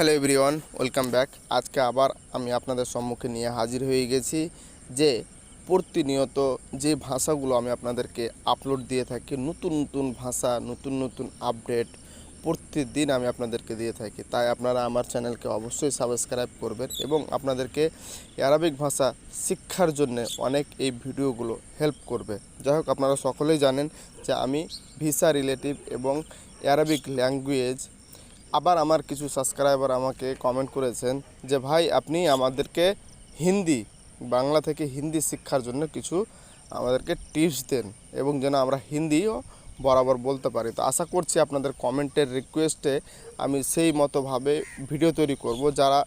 Hello everyone, welcome back. আজকে আবার আমি আপনাদের সম্মুখে নিয়ে হাজির হয়ে গেছি যে প্রতিনিয়ত যে ভাষাগুলো আমি আপনাদেরকে আপলোড দিয়ে থাকি, নতুন নতুন ভাষা, নতুন নতুন আপডেট প্রতিদিন আমি আপনাদেরকে দিয়ে থাকি। তাই আপনারা আমার চ্যানেলকে অবশ্যই সাবস্ক্রাইব করবেন এবং আপনাদেরকে অ্যারাবিক ভাষা শিক্ষার জন্য অনেক এই ভিডিওগুলো হেল্প করবে। যাই হোক, আপনারা সকলেই জানেন যে আমি ভিসা রিলেটিভ এবং অ্যারাবিক ল্যাঙ্গুয়েজ আবার আমার কিছু সাবস্ক্রাইবার আমাকে কমেন্ট করেছেন যে, ভাই, আপনি আমাদেরকে হিন্দি, বাংলা থেকে হিন্দি শিক্ষার জন্য কিছু আমাদেরকে টিপস দেন এবং যেন আমরা হিন্দিও বরাবর বলতে পারি। তো আশা করছি আপনাদের কমেন্টের রিকোয়েস্টে আমি সেই মতোভাবে ভিডিও তৈরি করব। যারা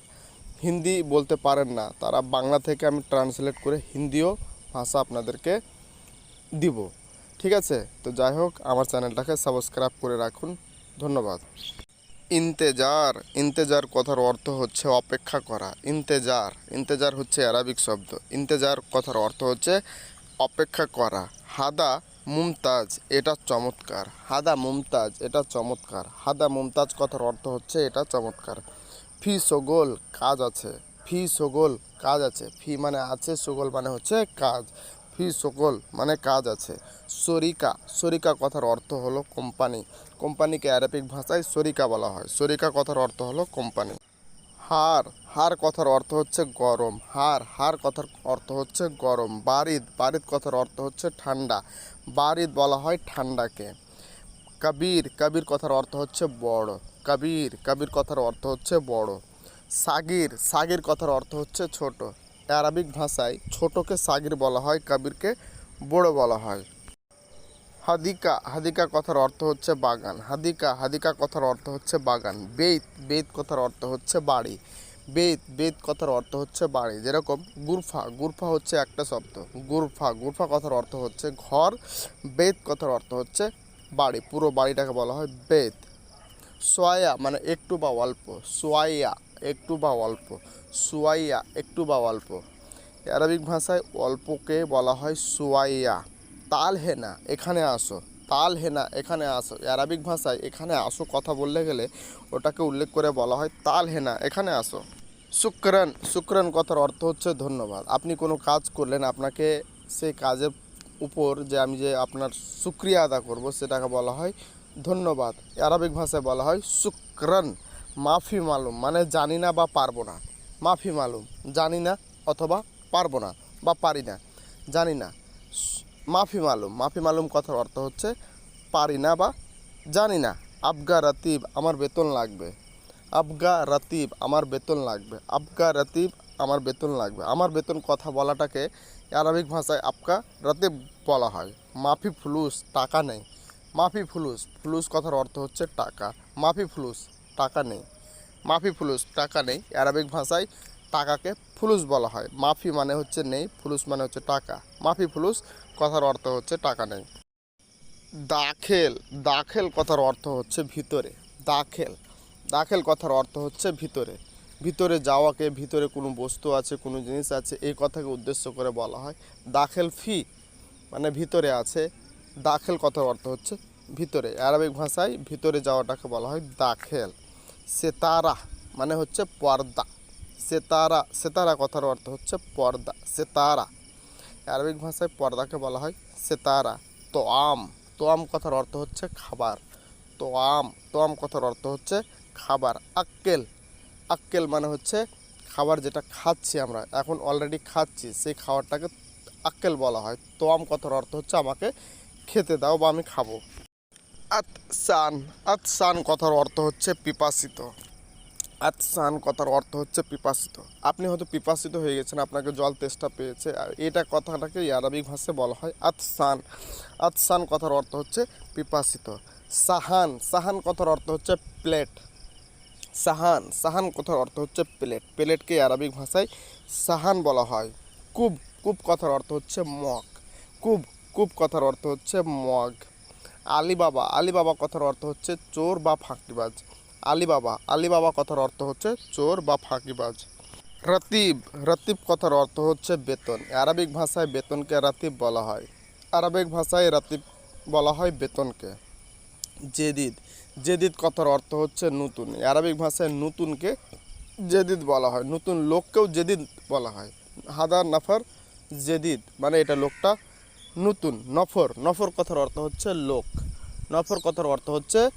হিন্দি বলতে পারেন না, তারা বাংলা থেকে আমি ট্রান্সলেট করে হিন্দিও ভাষা আপনাদেরকে দিব। ঠিক আছে? তো যাই হোক, আমার চ্যানেলটাকে সাবস্ক্রাইব করে রাখুন। ধন্যবাদ। ইন্তেজার ইন্তেজার কথার অর্থ হচ্ছে অপেক্ষা করা। ইন্তেজার ইন্তেজার হচ্ছে অ্যারাবিক শব্দ। ইন্তেজার কথার অর্থ হচ্ছে অপেক্ষা করা। হাদা মুমতাজ, এটা চমৎকার। হাদা মুমতাজ, এটা চমৎকার। হাদা মুমতাজ কথার অর্থ হচ্ছে এটা চমৎকার। ফি সগোল, কাজ আছে। ফি সগোল, কাজ আছে। ফি মানে আছে, সগোল মানে হচ্ছে কাজ। ফি সকল মানে কাজ আছে। সরিকা সরিকা কথার অর্থ হলো কোম্পানি। কোম্পানিকে অ্যারাবিক ভাষায় সরিকা বলা হয়। সরিকা কথার অর্থ হলো কোম্পানি। হার হার কথার অর্থ হচ্ছে গরম। হার হার কথার অর্থ হচ্ছে গরম। বারিদ বারিদ কথার অর্থ হচ্ছে ঠান্ডা। বারিদ বলা হয় ঠান্ডাকে। কবির কবির কথার অর্থ হচ্ছে বড়। কবির কবির কথার অর্থ হচ্ছে বড়। সাগির সাগির কথার অর্থ হচ্ছে ছোট। আরবিক ভাষায় ছোটকে সাগির বলা হয়, কাবিরকে বড় বলা হয়। হাদিকা হাদিকা কথার অর্থ হচ্ছে বাগান। হাদিকা হাদিকা কথার অর্থ হচ্ছে বাগান। বেত বেত কথার অর্থ হচ্ছে বাড়ি। বেত বেত কথার অর্থ হচ্ছে বাড়ি। যেরকম গুরফা গুরফা হচ্ছে একটা শব্দ। গুরফা গুরফা কথার অর্থ হচ্ছে ঘর। বেত কথার অর্থ হচ্ছে বাড়ি। পুরো বাড়িটাকে বলা হয় বেত। সোয়াইয়া মানে একটু বা অল্প। সোয়াইয়া একটু বা অল্প। সুয়াইয়া, একটু বা অল্প। আরবিক ভাষায় অল্পকে বলা হয় সুয়াইয়া। তাল হেনা এখানে আসো। তাল হেনা এখানে আসো। আরবিক ভাষায় এখানে আসো কথা বললে গেলে ওটাকে উল্লেখ করে বলা হয় তাল হেনা এখানে আসো। শুক্রান শুক্রান কথার অর্থ হচ্ছে ধন্যবাদ। আপনি কোনো কাজ করলেন, আপনাকে সেই কাজের উপর যে আমি যে আপনার শুক্রিয়া আদা করব, সেটাকে বলা হয় ধন্যবাদ। আরবিক ভাষায় বলা হয় শুক্রান। মাফি মালুম মানে জানি না বা পারব না। মাফি মালুম, জানি না অথবা পারব না বা পারি না, জানি না। মাফি মালুম মাফি মালুম কথার অর্থ হচ্ছে পারি না বা জানি না। আবগা রাতিব, আমার বেতন লাগবে। আবগা রাতিব, আমার বেতন লাগবে। আবগা রাতিব, আমার বেতন লাগবে। আমার বেতন কথা বলাটাকে আরবিক ভাষায় আবগা রাতিব বলা হয়। মাফি ফুলুস, টাকা নেই। মাফি ফুলুস ফুলুস কথার অর্থ হচ্ছে টাকা। মাফি ফুলুস টাকা নেই। মাফি ফুলুস, টাকা নেই। অ্যারাবিক ভাষায় টাকাকে ফুলুস বলা হয়। মাফি মানে হচ্ছে নেই, ফুলুস মানে হচ্ছে টাকা। মাফি ফুলুস, কথার অর্থ হচ্ছে টাকা নেই। দাখেল দাখেল কথার অর্থ হচ্ছে ভিতরে। দাখেল দাখেল কথার অর্থ হচ্ছে ভিতরে। ভিতরে যাওয়াকে, ভিতরে কোনো বস্তু আছে, কোনো জিনিস আছে, এই কথাকে উদ্দেশ্য করে বলা হয়। দাখেল ফি মানে ভিতরে আছে। দাখেল কথার অর্থ হচ্ছে ভিতরে। আরবিক ভাষায় ভিতরে যাওয়াটাকে বলা হয় দাখেল। সেতারা মানে হচ্ছে পর্দা। সেতারা সেতারা কথার অর্থ হচ্ছে পর্দা, সেতারা। আরবিক ভাষায় পর্দাকে বলা হয় সেতারা তো আম তো আম কথার অর্থ হচ্ছে খাবার। তো আম তো আম কথার অর্থ হচ্ছে খাবার, আক্কেল। আক্কেল মানে হচ্ছে খাবার যেটা খাচ্ছি আমরা। এখন অলরেডি খাচ্ছি, সেই খাবারটাকে আক্কেল বলা হয়। তো আম কথার অর্থ হচ্ছে আমাকে খেতে দাও বা আমি খাব। আতসান আতসান কথার অর্থ হচ্ছে পিপাসিত। আতসান কথার অর্থ হচ্ছে পিপাসিত। আপনি হয়তো পিপাসিত হয়ে গেছেন, আপনাকে জল তেষ্টা পেয়েছে। আর এটা কথাটাকে আরবিক ভাষায় বলা হয় আতসান। আতসান কথার অর্থ হচ্ছে পিপাসিত। সাহান সাহান কথার অর্থ হচ্ছে প্লেট। সাহান সাহান কথার অর্থ হচ্ছে প্লেট। প্লেটকে আরবিক ভাষায় সাহান বলা হয়। কুব কুব কথার অর্থ হচ্ছে মগ। কুব কুব কথার অর্থ হচ্ছে মগ। আলিবাবা আলিবাবা কথার অর্থ হচ্ছে চোর বা ফাঁকিবাজ। আলিবাবা আলিবাবা কথার অর্থ হচ্ছে চোর বা ফাঁকিবাজ। রতিব, রাতিব কথার অর্থ হচ্ছে বেতন। আরবিক ভাষায় বেতনকে রাতিব বলা হয়। আরবিক ভাষায় রাতিব বলা হয় বেতনকে। জেদিদ জেদিদ কথার অর্থ হচ্ছে নতুন। আরবিক ভাষায় নতুনকে জেদিদ বলা হয়। নতুন লোককেও জেদিদ বলা হয়। হাদার নাফার জেদিদ মানে এটা লোকটা নতুন, নফর। নফর কথার অর্থ হচ্ছে লোক। নফর কথার অর্থ হচ্ছে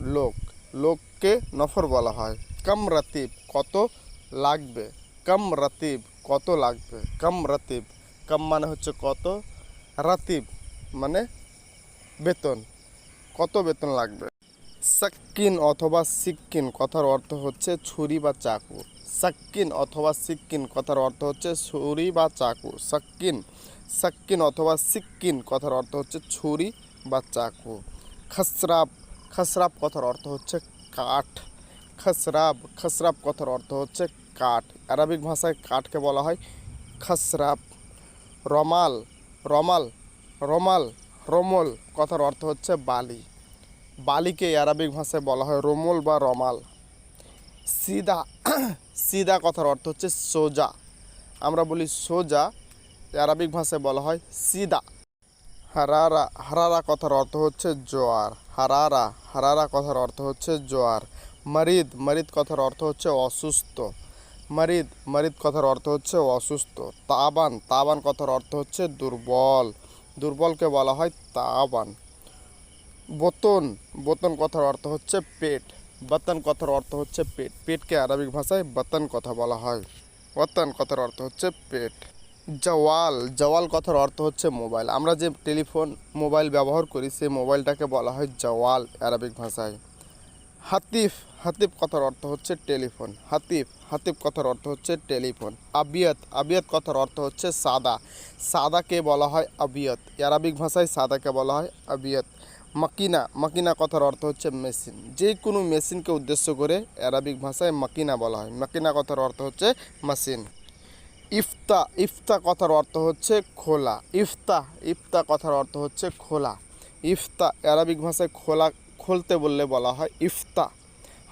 লোক। লোককে নফর বলা হয়। কম রাতিব, কত লাগবে? কম রাতিব, কত লাগবে? কম রাতিব। কম মানে হচ্ছে কত? রাতিব মানে বেতন। কত বেতন লাগবে? সাক্কিন অথবা সিক্কিন কথার অর্থ হচ্ছে ছুরি বা চাকু। সাক্কিন অথবা সিক্কিন কথার অর্থ হচ্ছে ছুরি বা চাকু। সাক্কিন সাক্কিন অথবা সিক্কিন কথার অর্থ হচ্ছে ছুরি বা চাকু। খসরাব খসরাব কথার অর্থ হচ্ছে কাঠ। খসরাব খসরাব কথার অর্থ হচ্ছে কাঠ। আরবিক ভাষায় কাঠকে বলা হয় খসরাব। রমাল রমাল রমাল, রমল কথার অর্থ হচ্ছে বালি। বালিকে আরবিক ভাষায় বলা হয় রোমল বা রমাল। সিদা সিদা কথার অর্থ হচ্ছে সোজা। আমরা বলি সোজা আরবিক ভাষায় বলা হয় সিদা। হারারা হারারা কথার অর্থ হচ্ছে জোয়ার। হারারা হারারা কথার অর্থ হচ্ছে জোয়ার। মারিদ মারিদ কথার অর্থ হচ্ছে অসুস্থ। মারিদ মারিদ কথার অর্থ হচ্ছে অসুস্থ। তাবান তাবান কথার অর্থ হচ্ছে দুর্বল। দুর্বলকে বলা হয় তাবান। বোতন বোতন কথার অর্থ হচ্ছে পেট। বতন কথার অর্থ হচ্ছে পেট। পেটকে আরবিক ভাষায় বতন কথা বলা হয়। বতন কথার অর্থ হচ্ছে পেট। জওয়াল জওয়াল কথার অর্থ হচ্ছে মোবাইল। আমরা যে টেলিফোন, মোবাইল ব্যবহার করি, সেই মোবাইলটাকে বলা হয় জওয়াল আরবিক ভাষায়। হাতিফ হাতিফ কথার অর্থ হচ্ছে টেলিফোন। হাতিফ হাতিফ কথার অর্থ হচ্ছে টেলিফোন। আবিয়ত আবিয়ত কথার অর্থ হচ্ছে সাদা। সাদাকে বলা হয় আবিয়ত। আরবিক ভাষায় সাদাকে বলা হয় আবিয়ত। মাকিনা মাকিনা কথার অর্থ হচ্ছে মেশিন। যে কোনো মেশিনকে উদ্দেশ্য করে আরবিক ভাষায় মাকিনা বলা হয়। মাকিনা কথার অর্থ হচ্ছে মেশিন। ইফতা ইফতা কথার অর্থ হচ্ছে খোলা। ইফতা ইফতা কথার অর্থ হচ্ছে খোলা। ইফতা আরবিক ভাষায় খোলা, খুলতে বললে বলা হয় ইফতা।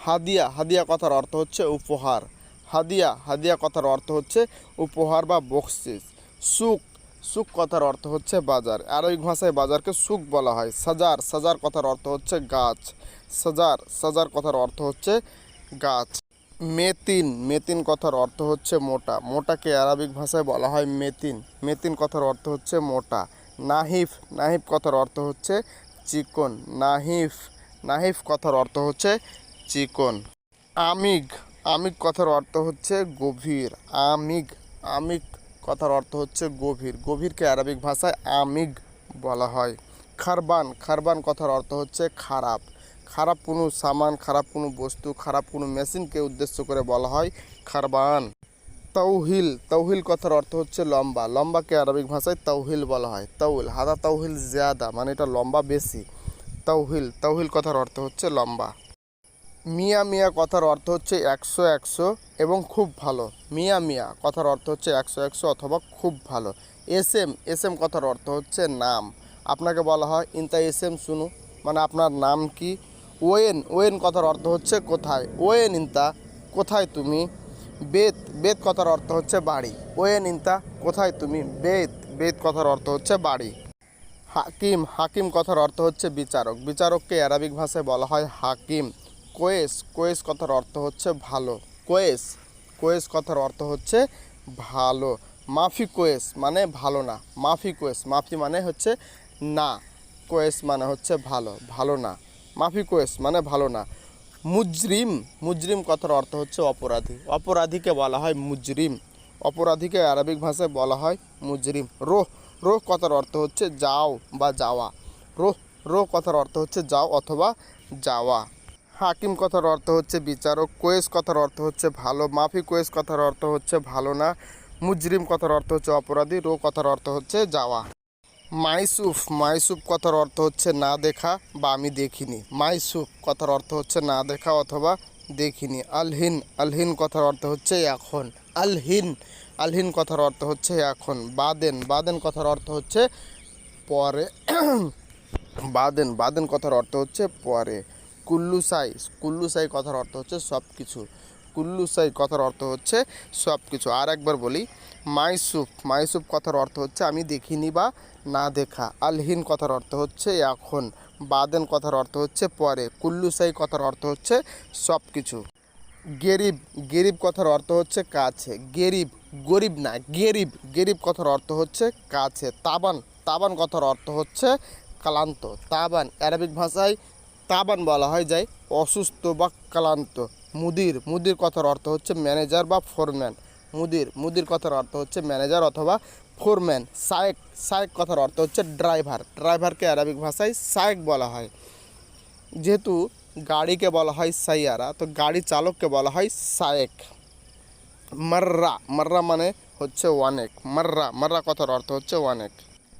হাদিয়া হাদিয়া কথার অর্থ হচ্ছে উপহার। হাদিয়া হাদিয়া কথার অর্থ হচ্ছে উপহার বা বকশিস সুক সুক কথার অর্থ হচ্ছে বাজার। আরবিক ভাষায় বাজারকে সুক বলা হয়। সাজার সাজার কথার অর্থ হচ্ছে গাছ। সাজার সাজার কথার অর্থ হচ্ছে গাছ। মেতিন। মেতিন কথার অর্থ হচ্ছে মোটা। মোটাকে আরবিক ভাষায় বলা হয় মেতিন। মেতিন কথার অর্থ হচ্ছে মোটা। নাহিফ। নাহিফ কথার অর্থ হচ্ছে চিকন। নাহিফ। নাহিফ কথার অর্থ হচ্ছে চিকন। আমিগ। আমিগ কথার অর্থ হচ্ছে গভীর। আমিগ। আমিগ কথার অর্থ হচ্ছে গভীর। গভীরকে আরবিক ভাষায় আমিগ বলা হয়। খারবান। খারবান কথার অর্থ হচ্ছে খারাপ। খারাপ কোনো সামান, খারাপ কোনো বস্তু, খারাপ কোনো মেশিনকে উদ্দেশ্য করে বলা হয় খারবান। তৌহিল তৌহিল কথার অর্থ হচ্ছে লম্বা। লম্বাকে আরবিক ভাষায় তৌহিল বলা হয়। তৌল হাদা তৌহিল জিয়াদা মানে এটা লম্বা বেশি। তৌহিল তৌহিল কথার অর্থ হচ্ছে লম্বা। মিয়া মিয়া কথার অর্থ হচ্ছে একশো একশো এবং খুব ভালো। মিয়া মিয়া কথার অর্থ হচ্ছে একশো একশো অথবা খুব ভালো। এস এম এস এম কথার অর্থ হচ্ছে নাম। আপনাকে বলা হয় ইনতা এস এম শুনু। মানে আপনার নাম কি? ওয়েন ওয়েন কথার অর্থ হচ্ছে কোথায়? ওয়েন ইনতা, কোথায় তুমি? বেত বেত কথার অর্থ হচ্ছে বাড়ি। ওয়েন ইনতা, কোথায় তুমি? বেত বেত কথার অর্থ হচ্ছে বাড়ি। হাকিম হাকিম কথার অর্থ হচ্ছে বিচারক। বিচারককে অ্যারাবিক ভাষায় বলা হয় হাকিম। কোয়েস কোয়েস কথার অর্থ হচ্ছে ভালো। কোয়েস কোয়েস কথার অর্থ হচ্ছে ভালো। মাফি কোয়েস মানে ভালো না। মাফি কোয়েস, মাফি মানে হচ্ছে না। কোয়েস মানে হচ্ছে ভালো ভালো না। মাফি কোয়েস মানে ভালো না। মুজরিম মুজরিম কথার অর্থ হচ্ছে অপরাধী। অপরাধীকে বলা হয় মুজরিম। অপরাধীকে আরবিক ভাষায় বলা হয় মুজরিম। রোহ রোহ কথার অর্থ হচ্ছে যাও বা যাওয়া। রোহ রোহ কথার অর্থ হচ্ছে যাও অথবা যাওয়া। হাকিম কথার অর্থ হচ্ছে বিচারক। কোয়েস কথার অর্থ হচ্ছে ভালো। মাফি কোয়েস কথার অর্থ হচ্ছে ভালো না। মুজরিম কথার অর্থ হচ্ছে অপরাধী। রো কথার অর্থ হচ্ছে যাওয়া। মাইসুফ মাইসুফ কথার অর্থ হচ্ছে না দেখা বা আমি দেখিনি। মাইসুফ কথার অর্থ হচ্ছে না দেখা অথবা দেখিনি। আলহিন আলহিন কথার অর্থ হচ্ছে এখন। আলহিন আলহিন কথার অর্থ হচ্ছে এখন। বাদেন বাদেন কথার অর্থ হচ্ছে পরে। বাদেন বাদেন কথার অর্থ হচ্ছে পরে। কুল্লুসাই কুল্লুসাই কথার অর্থ হচ্ছে সব কিছু কুল্লুসাই কথার অর্থ হচ্ছে সব কিছু আর একবার বলি, মাইসুফ মাইসুফ কথার অর্থ হচ্ছে আমি দেখিনি বা না দেখা। আলহিন কথার অর্থ হচ্ছে এখন। বাদেন কথার অর্থ হচ্ছে পরে। কুল্লুসাই কথার অর্থ হচ্ছে সব কিছু গেরিব গেরিব কথার অর্থ হচ্ছে কাছে। গেরিব, গরিব না, গেরিব গেরিব কথার অর্থ হচ্ছে কাছে। তাবান তাবান কথার অর্থ হচ্ছে ক্লান্ত। তাবান, অ্যারাবিক ভাষায় তাবান বলা হয় যায় অসুস্থ বা ক্লান্ত। মুদির মুদির কথার অর্থ হচ্ছে ম্যানেজার বা ফোরম্যান মুদির মুদির কথার অর্থ হচ্ছে ম্যানেজার অথবা ফোরম্যান সায়েক সায়েক কথার অর্থ হচ্ছে ড্রাইভার ড্রাইভারকে অ্যারাবিক ভাষায় সায়েক বলা হয়। যেহেতু গাড়িকে বলা হয় সাইয়ারা, তো গাড়ি চালককে বলা হয় সায়েক মাররা মাররা মানে হচ্ছে অনেক। মাররা মাররা কথার অর্থ হচ্ছে অনেক।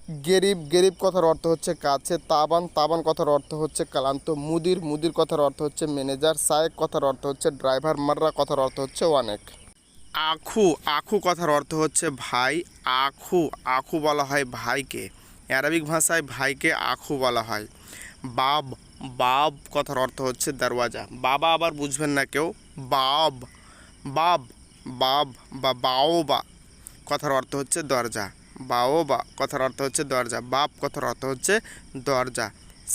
গেরিব গেরিব কথার অর্থ হচ্ছে কাছে, তাবান তাবান কথার অর্থ হচ্ছে ক্লান্ত, মুদির মুদির কথার অর্থ হচ্ছে ম্যানেজার, সায়েক কথার অর্থ হচ্ছে ড্রাইভার, মাররা কথার অর্থ হচ্ছে অনেক। আখু আখু কথার অর্থ হচ্ছে ভাই, আখু আখু বলা হয় ভাইকে। অ্যারাবিক ভাষায় ভাইকে আখু বলা হয়। বাব বাব কথার অর্থ হচ্ছে দরওয়াজা। বাবা আবার বুঝবেন না কেউ, বাব বাব বাব বা বাও বা কথার অর্থ হচ্ছে দরজা। বাও বা কথার অর্থ হচ্ছে দরজা বাপ কথার অর্থ হচ্ছে দরজা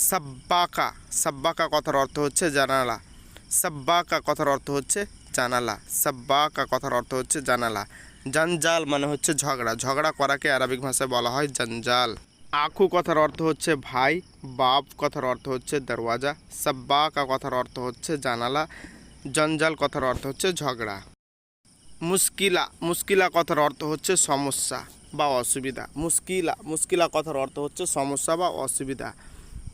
সাব্বাকা সাব্বাকা কথার অর্থ হচ্ছে জানালা সাব্বাকা কথার অর্থ হচ্ছে জানালা সাব্বাকা কথার অর্থ হচ্ছে জানালা জঞ্জাল মানে হচ্ছে ঝগড়া ঝগড়া করাকে আরবিক ভাষায় বলা হয় জঞ্জাল আখু কথার অর্থ হচ্ছে ভাই বাপ কথার অর্থ হচ্ছে দরওয়াজা সাব্বাকা কথার অর্থ হচ্ছে জানালা জঞ্জাল কথার অর্থ হচ্ছে ঝগড়া মুশকিলা মুশকিলা কথার অর্থ হচ্ছে সমস্যা বা অসুবিধা। মুশকিলা মুশকিলা কথার অর্থ হচ্ছে সমস্যা বা অসুবিধা।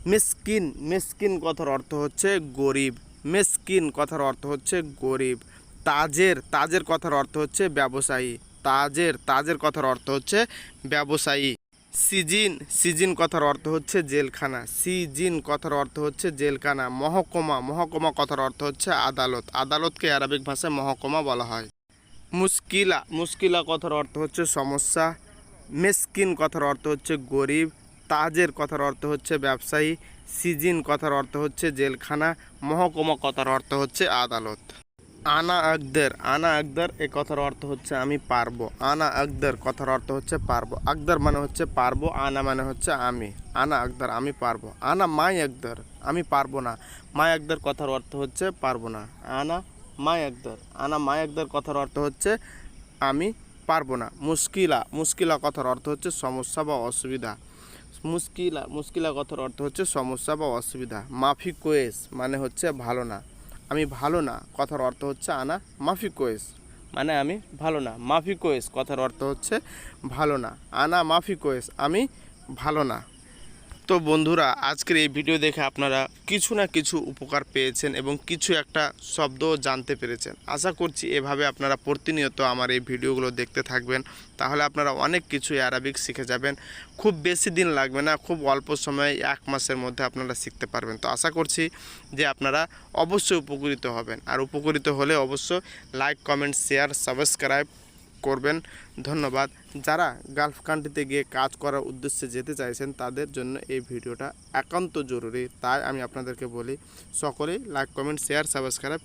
মিসকিন মিসকিন কথার অর্থ হচ্ছে গরিব। মিসকিন কথার অর্থ হচ্ছে গরিব। তাজের তাজের কথার অর্থ হচ্ছে ব্যবসায়ী। তাজের তাজের কথার অর্থ হচ্ছে ব্যবসায়ী। সিজিন সিজিন কথার অর্থ হচ্ছে জেলখানা। সিজিন কথার অর্থ হচ্ছে জেলখানা। মহকুমা মহকুমা কথার অর্থ হচ্ছে আদালত। আদালতকে আরবিক ভাষায় মহকুমা বলা হয়। মুশকিলা মুশকিলা কথার অর্থ হচ্ছে সমস্যা। মেসকিন কথার অর্থ হচ্ছে গরিব, তাজের কথার অর্থ হচ্ছে ব্যবসায়ী, সিজিন কথার অর্থ হচ্ছে জেলখানা, মহকুমা কথার অর্থ হচ্ছে আদালত। আনা আকদের, আনা আকদার এ কথার অর্থ হচ্ছে আমি পারব। আনা আকদের কথার অর্থ হচ্ছে পারব। আকদার মানে হচ্ছে পারব, আনা মানে হচ্ছে আমি। আনা আকদার, আমি পারব। আনা মাই আকদার, আমি পারব না। মাই আকদার কথার অর্থ হচ্ছে পারব না। আনা মাই একদার আনা মাই একদার কথার অর্থ হচ্ছে আমি পারব না। মুশকিলা মুশকিলা কথার অর্থ হচ্ছে সমস্যা বা অসুবিধা। মুশকিলা মুশকিলা কথার অর্থ হচ্ছে সমস্যা বা অসুবিধা। মাফি কোয়েস মানে হচ্ছে ভালো না। আমি ভালো না কথার অর্থ হচ্ছে আনা। মাফি কোয়েস মানে আমি ভালো না। মাফি কোয়েস কথার অর্থ হচ্ছে ভালো না। আনা মাফি কোয়েস, আমি ভালো না। তো বন্ধুরা, আজকের এই ভিডিও দেখে আপনারা কিছু না কিছু উপকার পেয়েছেন এবং কিছু একটা শব্দ জানতে পেরেছেন। আশা করছি এভাবে আপনারা প্রতিনিয়ত আমার এই ভিডিওগুলো দেখতে থাকবেন। তাহলে আপনারা অনেক কিছু অ্যারাবিক শিখে যাবেন। খুব বেশি দিন লাগবে না, খুব অল্প সময়ে এক মাসের মধ্যে আপনারা শিখতে পারবেন। তো আশা করছি যে আপনারা অবশ্যই উপকৃত হবেন। আর উপকৃত হলে অবশ্যই লাইক, কমেন্ট, শেয়ার, সাবস্ক্রাইব করবেন। ধন্যবাদ। যারা গালফ কান্ট্রিতে গিয়ে কাজ করার উদ্দেশ্যে যেতে চাইছেন, তাদের জন্য এই ভিডিওটা একান্ত জরুরি। তাই আমি আপনাদেরকে বলি, সকলেই লাইক কমেন্ট শেয়ার সাবস্ক্রাইব